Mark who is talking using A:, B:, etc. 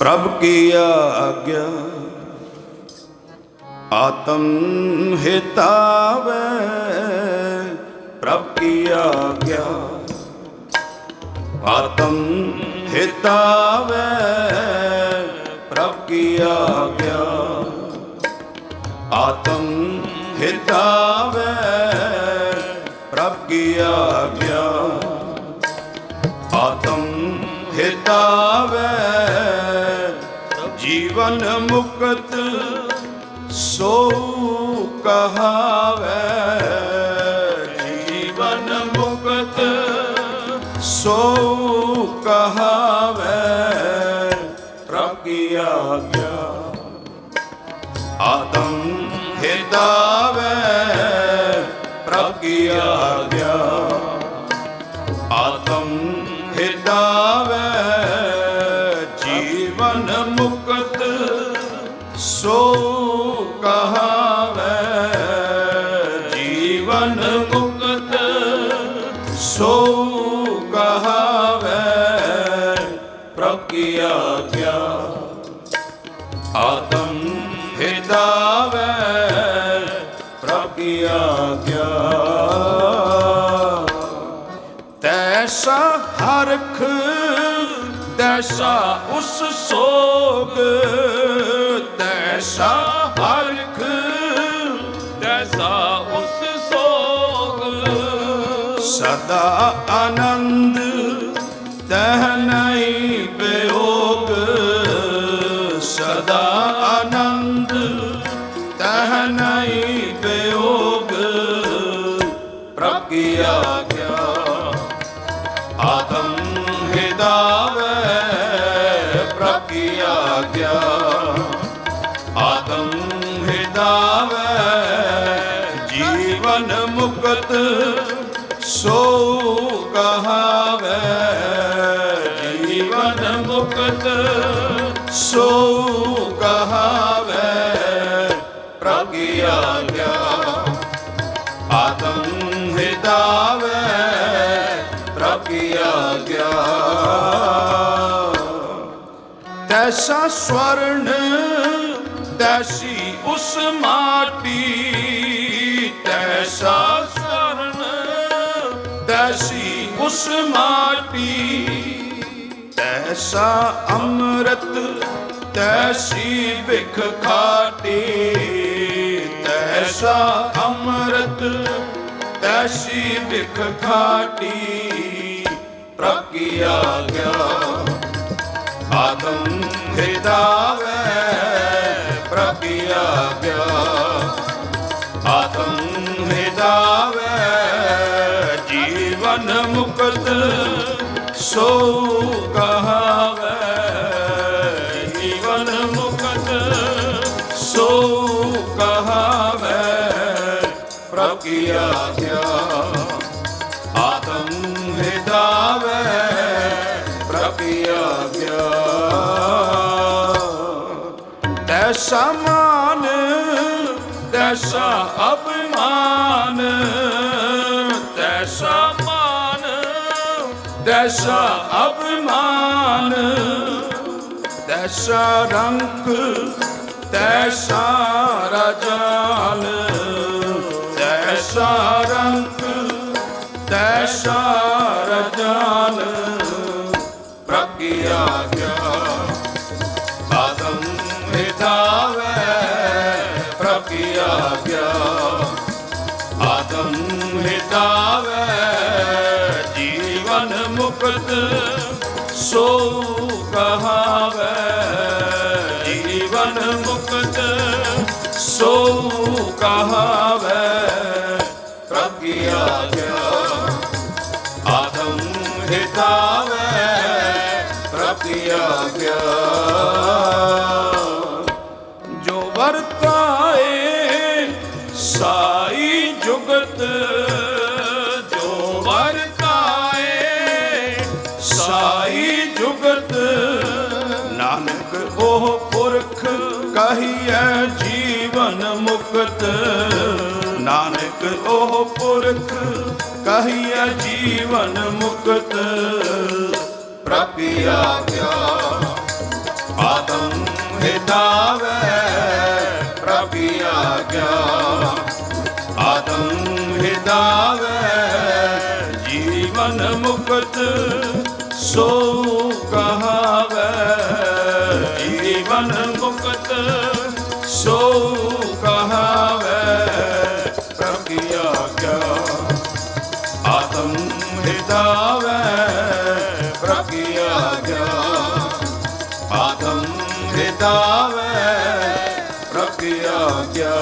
A: ਪ੍ਰਭ ਕੀ ਆਗਿਆ ਆਤਮ ਹਿਤਾਵੇ ਪ੍ਰਭ ਕੀ ਆਗਿਆ ਆਤਮ ਹਿਤਾਵੇ ਪ੍ਰਭ ਕੀ ਆਗਿਆ ਆਤਮ ਹਿਤਾਵੇ ਪ੍ਰਭ ਕੀ ਆਗਿਆ ਆਤਮ ਹਿਤਾਵੇ ਜੀਵਨ ਮੁਕਤ ਸੋ ਕਹਾਵੇ। ਜੀਵਨ ਮੁਕਤ ਸੋ ਕਹਾਵੇ। ਪ੍ਰਭ ਕੀ ਆਗਿਆ ਆਤਮ ਹਿਤਾਵੇ ਪ੍ਰਭ ਕੀ ਆਗਿਆ ਆਤਮ ਹਿਤਾਵੇ ਕਹਾਵੇ, ਜੀਵਨ ਮੁਕਤ, ਸੋ ਕਹਾਵੇ ਪ੍ਰਭ ਕੀ ਆਤਮ ਹਿਤਾਵੇ ਪ੍ਰਭ ਕੀ ਆਗਿਆ ਤੈਸਾ ਹਰਖ, ਤੈਸਾ ਉਸ ਸੋਗ ਤੈਸਾ ਹਰਖ
B: ਤੈਸਾ ਉਸ ਸੋਗ
A: ਸਦਾ ਆਨੰਦ ਤਹ ਨਹੀਂ ਬਿਯੋਗ ਸਦਾ ਆਨੰਦ ਤਹ ਮੁਕਤ ਸੋ ਕਹਾਵੇ, ਜੀਵਨ ਮੁਕਤ ਸੋ ਕਹਾਵੇ ਪ੍ਰਭ ਕੀ ਆਗਿਆ, ਆਤਮ ਹਿਦਾਵੇ ਪ੍ਰਭ ਕੀ ਆਗਿਆ। ਤੈਸਾ ਸਵਰਨ, ਤੈਸੀ ਉਸ ਮਾਟੀ ਤੈਸੀ ਉਸ ਮਾਟੀ ਤੈਸਾ ਅੰਮ੍ਰਿਤ, ਤੈਸੀ ਬਿਖ ਖਾਟੀ। ਤੈਸਾ ਅੰਮ੍ਰਿਤ, ਤੈਸੀ ਵਿਖ ਖਾਟੀ। ਪ੍ਰਭ ਗਿਆ। ਆਗਿਆ ਆਤਮ ਹਿਦਾਵੇ ਸੋ ਕਹਾਵੇ ਜੀਵਨ ਮੁਕਤ ਸੋ ਕਹਾਵੇ ਪ੍ਰਭ ਕੀ ਆਗਿਆ ਆਤਮ ਹਿਦਾਵੇ ਪ੍ਰਭ ਕੀ ਆਗਿਆ ਤੈਸਾ ਮਾਨ ਤੈਸਾ ਅਭਿਮਾਨ ਤੈਸਾ ਤੈਸਾ ਅਭਿਮਾਨ ਤੈਸਾ ਰੰਗ ਤੈਸਾ ਰਜਾਨ ਤੈਸਾ ਰੰਗ ਤੈਸਾ ਰਜਾਨ ਪ੍ਰਭ ਕੀ ਆਗਿਆ ਆਤਮ ਹਿਦਾਵੇ ਪ੍ਰਭ ਕੀ ਆਗਿਆ ਮੁਕਤ ਸੋ ਕਹਾਵੇ ਜੀਵਨ ਮੁਕਤ ਸੋ ਕਹਾਵੇ ਪ੍ਰਭ ਕੀ ਆਗਿਆ ਆਤਮ ਹਿਤਾਵੇ ਪ੍ਰਭ ਕੀ ਆਗਿਆ ਜੋ ਵਰਤਾਏ ਸਾਈ ਜੁਗਤ ਕਹੀਐ ਜੀਵਨ ਮੁਕਤ। ਨਾਨਕ ਉਹ ਪੁਰਖ ਕਹੀਐ ਜੀਵਨ ਮੁਕਤ। ਪ੍ਰਭ ਕੀ ਆਗਿਆ ਹਿਦਾਵੇ ਪ੍ਰਭੀ ਆਗਿਆ ਆਦਮ ਹਿਦਾਵੇ ਜੀਵਨ ਮੁਕਤ ਸੋ ਕਹਾਵੇ। ਜੀਵਨ ਹਿਦਾਵੇ ਪ੍ਰਭੀ ਆਗਿਆ